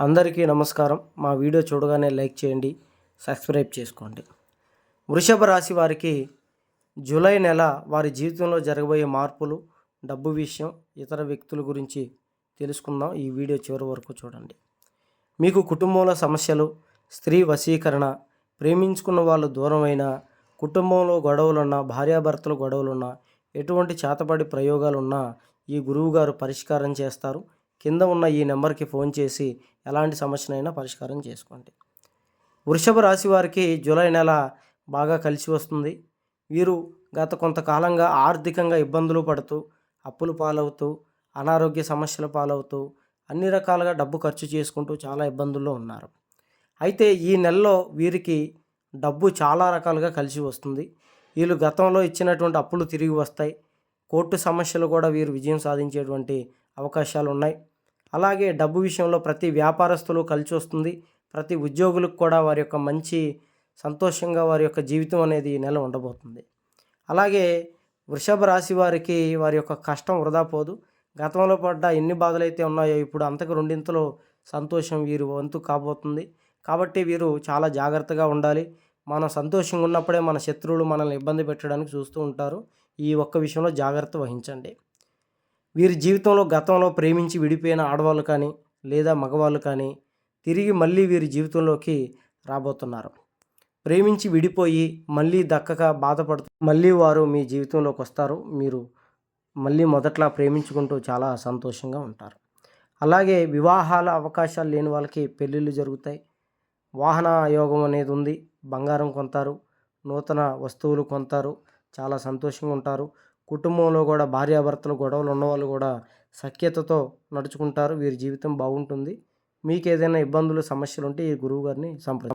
అందరికీ నమస్కారం. మా వీడియో చూడగానే లైక్ చేయండి సబ్స్క్రైబ్ చేసుకోండి. వృషభ రాశి వారికి జూలై నెల వారి జీవితంలో జరగబోయే మార్పులు డబ్బు విషయం ఇతర వ్యక్తుల గురించి తెలుసుకుందాం. ఈ వీడియో చివరి వరకు చూడండి. మీకు కుటుంబంలో సమస్యలు స్త్రీ వశీకరణ ప్రేమించుకున్న వాళ్ళు దూరమైన కుటుంబంలో గొడవలున్నా భార్యాభర్తలు గొడవలున్నా ఎటువంటి చేతపడి ప్రయోగాలున్నా ఈ గురువుగారు పరిష్కారం చేస్తారు. కింద ఉన్న ఈ నెంబర్కి ఫోన్ చేసి ఎలాంటి సమస్యనైనా పరిష్కారం చేసుకోండి. వృషభ రాశి వారికి జూలై నెల బాగా కలిసి వస్తుంది. వీరు గత కొంతకాలంగా ఆర్థికంగా ఇబ్బందులు పడుతూ అప్పులు పాలవుతూ అనారోగ్య సమస్యల పాలవుతూ అన్ని రకాలుగా డబ్బు ఖర్చు చేసుకుంటూ చాలా ఇబ్బందుల్లో ఉన్నారు. అయితే ఈ నెలలో వీరికి డబ్బు చాలా రకాలుగా కలిసి వస్తుంది. వీళ్ళు గతంలో ఇచ్చినటువంటి అప్పులు తిరిగి వస్తాయి. కోర్టు సమస్యలు కూడా వీరు విజయం సాధించేటువంటి అవకాశాలు ఉన్నాయి అలాగే డబ్బు విషయంలో ప్రతి వ్యాపారస్తులు కలిసి వస్తుంది. ప్రతి ఉద్యోగులకు కూడా వారి యొక్క మంచి సంతోషంగా వారి యొక్క జీవితం అనేది ఈ నెల ఉండబోతుంది. అలాగే వృషభ రాశి వారికి వారి యొక్క కష్టం వృధా పోదు. గతంలో పడ్డ ఎన్ని బాధలైతే ఉన్నాయో ఇప్పుడు అంతకు రెండింతలో సంతోషం వీరు వంతు కాబోతుంది. కాబట్టి వీరు చాలా జాగ్రత్తగా ఉండాలి. మనం సంతోషంగా ఉన్నప్పుడే మన శత్రువులు మనల్ని ఇబ్బంది పెట్టడానికి చూస్తూ ఉంటారు. ఈ ఒక్క విషయంలో జాగ్రత్త వహించండి. వీరి జీవితంలో గతంలో ప్రేమించి విడిపోయిన ఆడవాళ్ళు కానీ లేదా మగవాళ్ళు కానీ తిరిగి మళ్ళీ వీరి జీవితంలోకి రాబోతున్నారు. ప్రేమించి విడిపోయి మళ్ళీ దక్కక బాధపడుతూ మళ్ళీ వారు మీ జీవితంలోకి వస్తారు. మీరు మళ్ళీ మొదట్లా ప్రేమించుకుంటూ చాలా సంతోషంగా ఉంటారు. అలాగే వివాహాల అవకాశాలు లేని వాళ్ళకి పెళ్ళిళ్ళు జరుగుతాయి. వాహన యోగం అనేది ఉంది. బంగారం కొంటారు నూతన వస్తువులు కొంటారు చాలా సంతోషంగా ఉంటారు. కుటుంబంలో కూడా భార్యాభర్తలు గొడవలు ఉన్నవాళ్ళు కూడా సఖ్యతతో నడుచుకుంటారు. వీరి జీవితం బాగుంటుంది. మీకు ఏదైనా ఇబ్బందులు సమస్యలు ఉంటే ఈ గురువు గారిని సంప్రదించండి.